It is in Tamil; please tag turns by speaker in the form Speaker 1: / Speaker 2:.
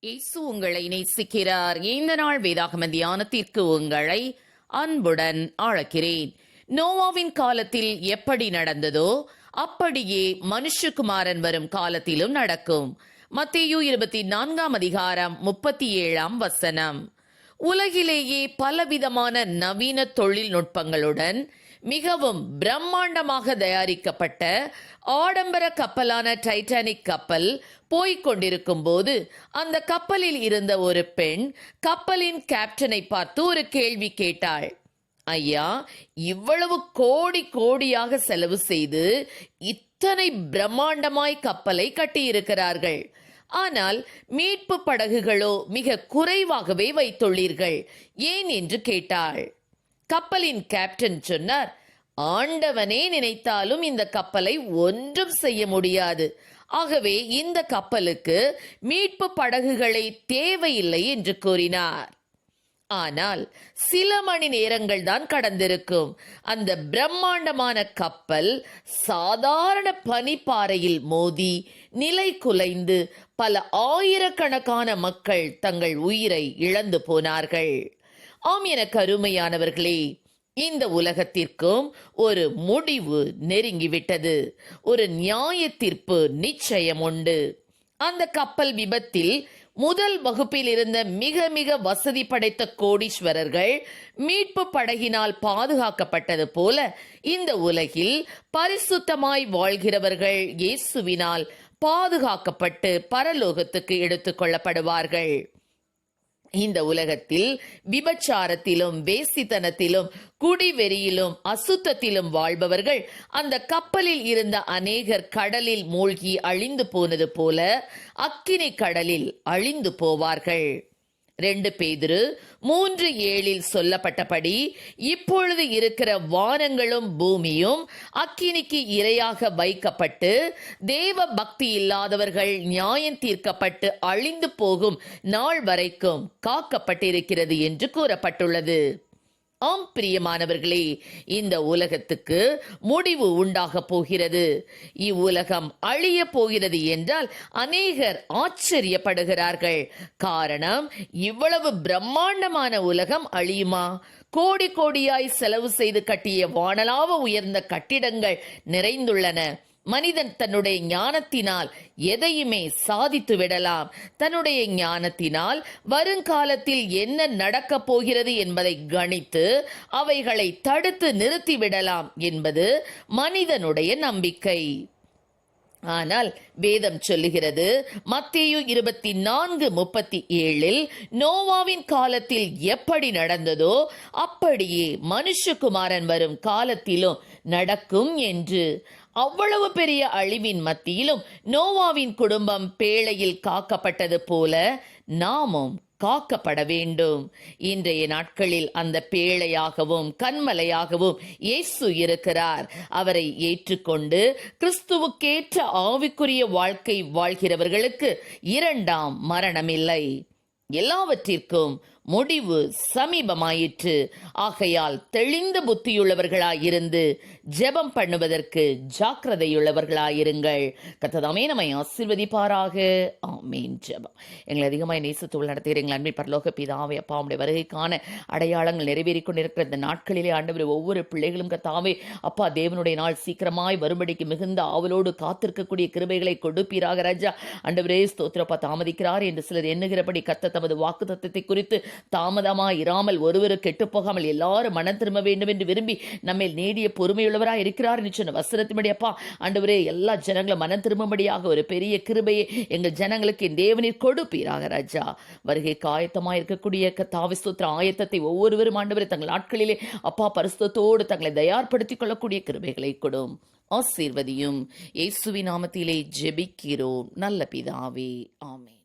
Speaker 1: இயேசு உங்களை நேசிக்கிறார் இந்த நாள் வேதாகம தியானத்திற்கு உங்களை அன்புடன் அழைக்கிறேன். நோவாவின் காலத்தில் எப்படி நடந்ததோ அப்படியே மனுஷகுமாரன் வரும் காலத்திலும் நடக்கும். மத்தேயு இருபத்தி நான்காம் அதிகாரம் முப்பத்தி ஏழாம் வசனம். உலகிலேயே பலவிதமான நவீன தொழில்நுட்பங்களுடன் மிகவும் பிரம்மாண்டமாக தயாரிக்கப்பட்ட ஆடம்பர கப்பலான டைட்டானிக் கப்பல் போய்க் கொண்டிருக்கும் போது அந்த கப்பலில் இருந்த ஒரு பெண் கப்பலின் கேப்டனை பார்த்து ஒரு கேள்வி கேட்டாள். ஐயா இவ்வளவு கோடி கோடியாக செலவு செய்து இத்தனை பிரம்மாண்டமாய் கப்பலை கட்டியிருக்கிறார்கள். ஆனால் மீட்பு படகுகளோ மிக குறைவாகவே வைத்துள்ளீர்கள் ஏன் என்று கேட்டாள். கப்பலின் கேப்டன் சொன்னார் ஆண்டவனே நினைத்தாலும் இந்த கப்பலை ஒன்றும் செய்ய முடியாது. ஆகவே இந்த கப்பலுக்கு மீட்பு படகுகளை தேவையில்லை என்று கூறினார். ஆனால் சில மணி நேரங்கள் தான் கடந்திருக்கும். அந்த பிரம்மாண்டமான கப்பல் சாதாரண பனிப்பாறையில் மோதி நிலை குலைந்து பல ஆயிரக்கணக்கான மக்கள் தங்கள் உயிரை இழந்து போனார்கள். ஆம் என கருமையானவர்களே இந்த உலகத்திற்கும் ஒரு முடிவு நெருங்கிவிட்டது. ஒரு நியாய தீர்ப்பு நிச்சயம் உண்டு அந்த கப்பல் விபத்தில் முதல் வகுப்பில் இருந்த மிக மிக வசதி படைத்த கோடீஸ்வரர்கள் மீட்பு படகினால் பாதுகாக்கப்பட்டது போல இந்த உலகில் பரிசுத்தமாய் வாழ்கிறவர்கள் இயேசுவினால் பாதுகாக்கப்பட்டு பரலோகத்துக்கு எடுத்துக் கொள்ளப்படுவார்கள். இந்த உலகத்தில் விபச்சாரத்திலும் வேசித்தனத்திலும் குடிவெறியிலும் அசுத்தத்திலும் வாழ்பவர்கள் அந்த கப்பலில் இருந்த அநேகர் கடலில் மூழ்கி அழிந்து போனது போல அக்கினி கடலில் அழிந்து போவார்கள். ரெண்டு பேதிரு மூன்று ஏழில் சொல்லப்பட்டபடி இப்பொழுது இருக்கிற வானங்களும் பூமியும் அக்கினிக்கு இரையாக வைக்கப்பட்டு தேவ பக்தி இல்லாதவர்கள் நியாயம் தீர்க்கப்பட்டு அழிந்து போகும் நாள் வரைக்கும் காக்கப்பட்டிருக்கிறது என்று கூறப்பட்டுள்ளது. ஆம் பிரியமானவர்களே இந்த உலகத்துக்கு முடிவு உண்டாக போகிறது. இவ்வுலகம் அழிய போகிறது என்றால் அநேகர் ஆச்சரியப்படுகிறார்கள். காரணம் இவ்வளவு பிரம்மாண்டமான உலகம் அழியுமா? கோடி கோடியாய் செலவு செய்து கட்டிய வானலாவ உயர்ந்த கட்டிடங்கள் நிறைந்துள்ளன. மனிதன் தன்னுடைய ஞானத்தினால் எதையுமே சாதித்து விடலாம். தன்னுடைய ஞானத்தினால் வருங்காலத்தில் என்ன நடக்கப் போகிறது என்பதை கணித்து அவைகளை தடுத்து நிறுத்திவிடலாம் என்பது மனிதனுடைய நம்பிக்கை. ஆனால் வேதம் சொல்லுகிறது மத்தேயு இருபத்தி நான்கு முப்பத்தி ஏழில் நோவாவின் காலத்தில் எப்படி நடந்ததோ அப்படியே மனுஷகுமாரன் வரும் காலத்திலும் நடக்கும் என்று. அவ்வளவு பெரிய அழிவின் மத்தியிலும் நோவாவின் குடும்பம் பேழையில் காக்கப்பட்டது போல நாமும் காக்கப்பட வேண்டும். இன்றைய நாட்களில் அந்த பேழையாகவும் கண்மலையாகவும் இயேசு இருக்கிறார். அவரை ஏற்றுக்கொண்டு கிறிஸ்துவுக்கேற்ற ஆவிக்குரிய வாழ்க்கை வாழ்கிறவர்களுக்கு இரண்டாம் மரணமில்லை. எல்லாவற்றிற்கும் முடிவு சமீபமாயிற்று. ஆகையால் தெளிந்த புத்தியுள்ளவர்களாயிருந்து ஜெபம் பண்ணுவதற்கு ஜாக்கிரதையுள்ளவர்களாயிருங்கள். கத்ததாமே நம்மை ஆசிர்வதிப்பாராக. ஆமீன். ஜெபம். எங்களை அதிகமாக நேசத்துள் நடத்துகிற அன்பில் பரலோக பிதாவை அப்பா உடைய வருகைக்கான அடையாளங்கள் நிறைவேறிக் கொண்டிருக்கிற இந்த நாட்களிலே ஆண்டவர் ஒவ்வொரு பிள்ளைகளும் கத்தாவே அப்பா தேவனுடைய நாள் சீக்கிரமாய் வரும்படிக்கு மிகுந்த ஆவலோடு காத்திருக்கக்கூடிய கிருபைகளை கொடுப்பீராக ராஜா. அண்டவரே ஸ்தோத்திரப்பா தாமதிக்கிறார் என்று சிலர் எண்ணுகிறபடி கத்த தமது வாக்கு தத்துவத்தை குறித்து தாமதமா இராமல் ஒருவரும் கெட்டுப்போகாமல் எல்லாரும் மனம் திரும்ப வேண்டும் என்று விரும்பி நம்மில் நீடிய பொறுமையுள்ளவராக இருக்கிறார் என்று சொன்ன வசனத்தின்படி ஆண்டவரே எல்லா ஜனங்களும் மனம் திரும்பும்படியாக ஒரு பெரிய கிருபையை எங்கள் ஜனங்களுக்கு என் தேவனில் கொடுப்பீராக ராஜா. வருகை காயத்தமாக இருக்கக்கூடிய தாவிஸ்தோத்திர ஆயத்தத்தை ஒவ்வொருவரும் ஆண்டவரே தங்கள் நாட்களிலே அப்பா பரிசுத்தோடு தங்களை தயார்படுத்திக் கொள்ளக்கூடிய கிருபைகளை கொடும். ஆசீர்வதியும். இயேசுவி நாமத்திலே ஜெபிக்கிறோம். நல்ல பிதாவே. ஆமே